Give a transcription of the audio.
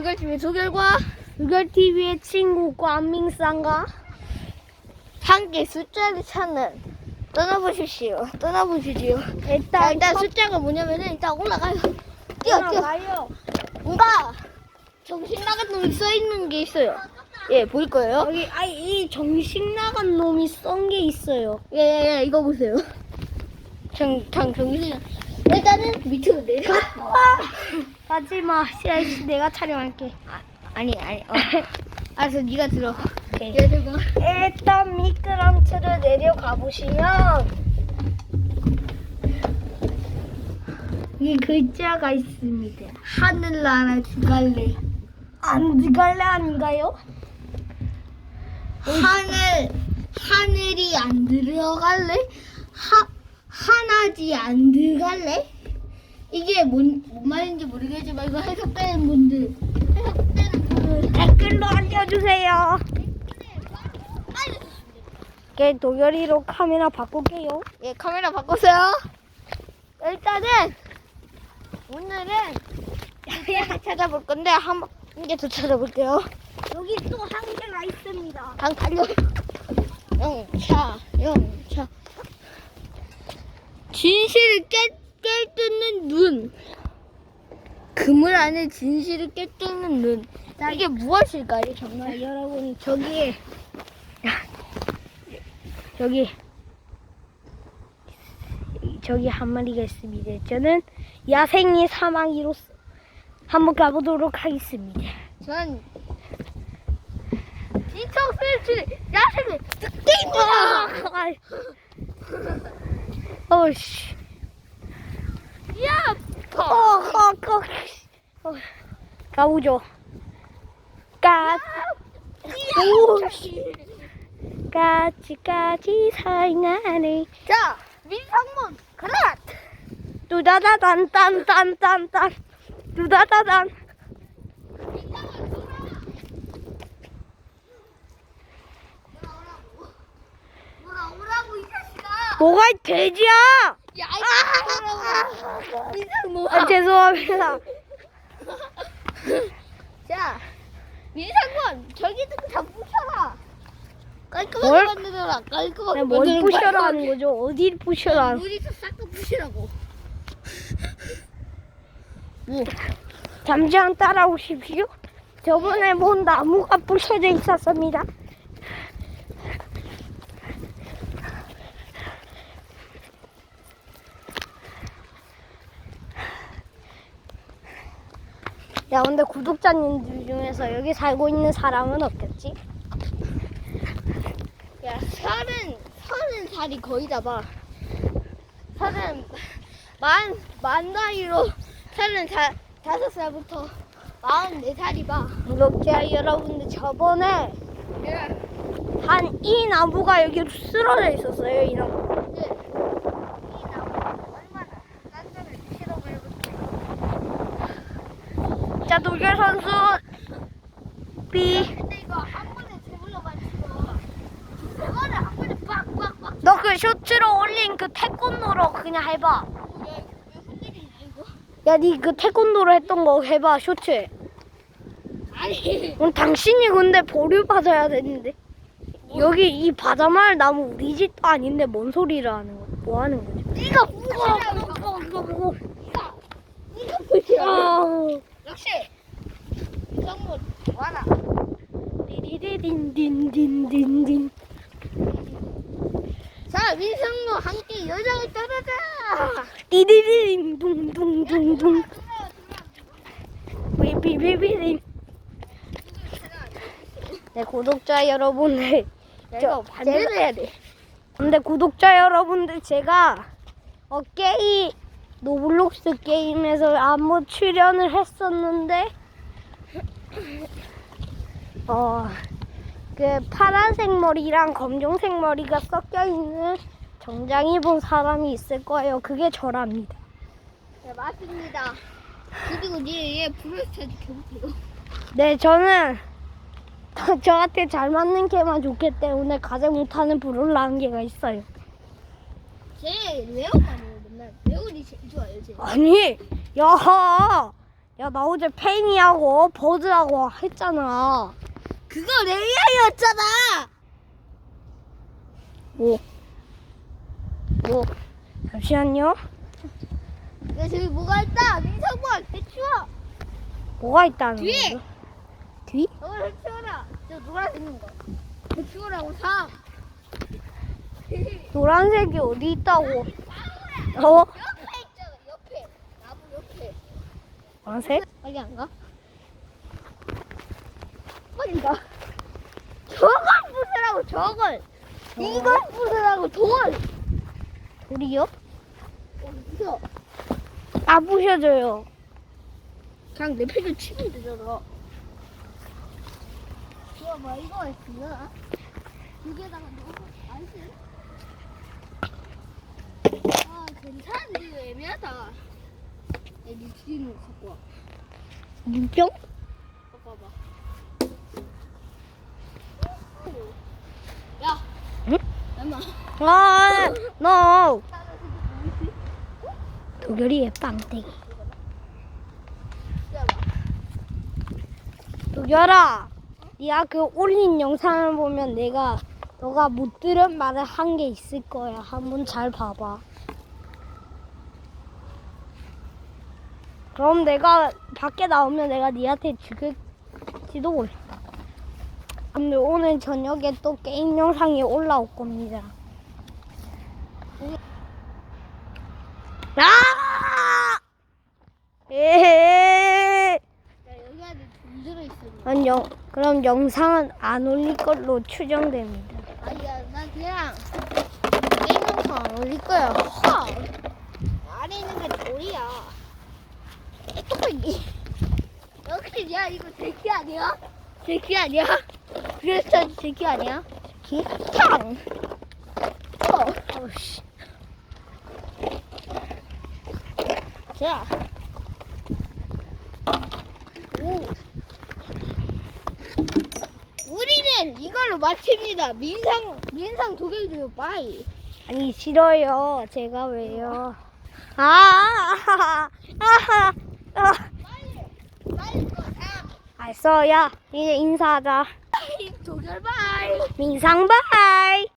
두결TV의 두결과 유결TV의 친구 꽝밍상과 함께 숫자를 찾는 떠나보십시오. 떠나보시지요. 자, 일단 일단 첫 숫자가 뭐냐면은 일단 올라가요. 뛰어, 뛰어. 올라가요. 뭔가 정신 나간 놈이 써 있는 게 있어요. 예, 보일 거예요. 여기 아이 이 정신 나간 놈이 썬게 있어요. 예, 예, 예, 이거 보세요. 정, 정, 정신. 일단은 밑으로 내려. 하지마, 씨앗 내가 촬영할게. 아니, 아니. 어. 알았어, 네가 들어. 오케이. 내려가. 일단 미끄럼틀을 내려가 보시면 이 글자가 있습니다. 하늘나라 주갈래. 안 들갈래 아닌가요? 하늘, 하늘이 안 들어갈래? 하, 하나지 안 들어갈래? 이게 뭔, 뭔 말인지 모르겠지만 이거 해석되는 분들, 해석되는 분들. 댓글로 알려주세요. 오케이, 도결이로 카메라 바꿀게요. 예, 카메라 바꿨어요. 일단은 오늘은 양 찾아볼 건데 한 개 더 찾아볼게요. 여기 또 한 개가 있습니다. 당 달려. 영차, 영차. 진실을 깨, 깨뜨는 눈. 그물 안에 진실을 깨뜨는 눈. 이게 무엇일까요, 정말? 자, 여러분 저기 저기 저기 한 마리가 있습니다. 저는 야생의 사망이로서 한번 가보도록 하겠습니다. 전 인청 스위치 야생의 늑대입니다. 어씨. 야, 어, 어, 어, 어. 가보죠. 까, 오씨. 까치까치 사이나네. 자, 민상문 그라. 두다다단, 딴, 딴, 딴, 딴. 두다다단. 뭐라 오라고 이 자식아. 뭐가 돼지야? 야, 이 오라고. 민상문. 아, 죄송합니다. 자, 민상문 저기 있는 거다 부셔라. 깔끔하게 뭘? 만들어라. 깔끔하게 네, 뭘 만들어. 부셔라 하는 거죠? 어딜 부셔라? 물에서 싹다 부시라고. 뭐? 잠시만 따라오십시오. 저번에 본 나무가 부셔져 있었습니다. 야, 근데 구독자님들 중에서 여기 살고 있는 사람은 없겠지? 야, 서른, 서른 살이 거의 다 봐. 서른, 만, 만 나이로 서른 다, 다섯 살부터 마흔 네 살이 봐. 구독자 여러분들 저번에 예. 한이 나무가 여기 쓰러져 있었어요. 이 나무. 이제 이 나무 얼마나 딴딴을 도결 선수 B. 근데 이거 한 번에 제물로만 치고 세 번에 한 번에 빡빡빡 너 그 쇼츠로 올린 그 태권도로 그냥 해봐. 왜, 왜 흔들리냐 이거 야, 니 그 태권도로 했던 거 해봐, 쇼츠. 아니 응, 당신이 근데 보류 받아야 되는데. 여기 이 바다마을 나무 우리 집도 아닌데 뭔 소리를 하는 거야? 뭐 하는 거지? 네가 부시라고 이거 뭐. 네가 부시라고 아, 역시 정문 와라 디디디딘딘딘딘딘. 자 민성모 함께 여정을 떠나자 디디딘 둥둥둥둥. 비비비비딘. 네, 구독자 여러분들. 이거 반대로 해야 돼 근데 구독자 여러분들 제가 어 게임 노블록스 게임에서 안무 출연을 했었는데 어 그 파란색 머리랑 검정색 머리가 섞여 있는 정장 입은 사람이 있을 거예요. 그게 저랍니다. 네 맞습니다 그리고 니얘 브레스트 겨보세요 네, 저는 저한테 잘 맞는 개만 좋기 때문에 가장 못하는 브롤라 한 개가 있어요. 해요 맨날 레오니 제일 좋아요 제 아니, 야, 야, 나 어제 페니하고 버즈하고 했잖아. 그거 레이아이였잖아. 뭐? 뭐? 잠시만요. 야 저기 뭐가 있다. 민성볼 대추워. 뭐가 있다는 뒤에! 거죠? 뒤? 저걸 대추워라. 저 노란색 있는 거. 대추워라고 사. 노란색이 어디 있다고? 어? 옆에 있잖아. 옆에. 나무 옆에. 노란색? 빨리 안 가? 빨리 가. 저걸 부수라고 저걸. 이걸 부수라고 돌. 우리요? 어디서? 아 부셔줘요. 그냥 내 패를 치면 되잖아. 좋아, 뭐 이거 있으나? 여기에다가 넣어서 안쓰 아, 괜찮은데 이거 애매하다. 야, 니 뒤에는 거 갖고 와. 물병? 갖고 와봐. 야, 응? 엄마. 아, no. 도결이의 빵땡이. 도결아, 네가 그 올린 영상을 보면 내가 너가 못 들은 말을 한 게 있을 거야. 한번 잘 봐봐. 그럼 내가 밖에 나오면 내가 니한테 죽일지도 몰라. 근데 오늘 저녁에 또 게임 영상이 올라올 겁니다. 아! 에헤. 야, 여기 안에 들어있어. 그럼, 영, 그럼 영상은 안 올릴 걸로 추정됩니다. 아니야, 나 그냥 게임 영상 안 올릴 거야. 허! 안에 있는 게 돌이야. 뚝배기. 역시 야 이거 제키 아니야? 제키 아니야? 그래서 제키 아니야? 기? 탕! 어, 어우씨. 자. 오. 우리는 이걸로 마칩니다. 민상, 민상 도개주 빠이. 아니, 싫어요. 제가 왜요? 아, 아, 아, 아. 빨 다. 알았어, 야. 이제 인사하자. 빠이, 도결 빠이. 민상 바이.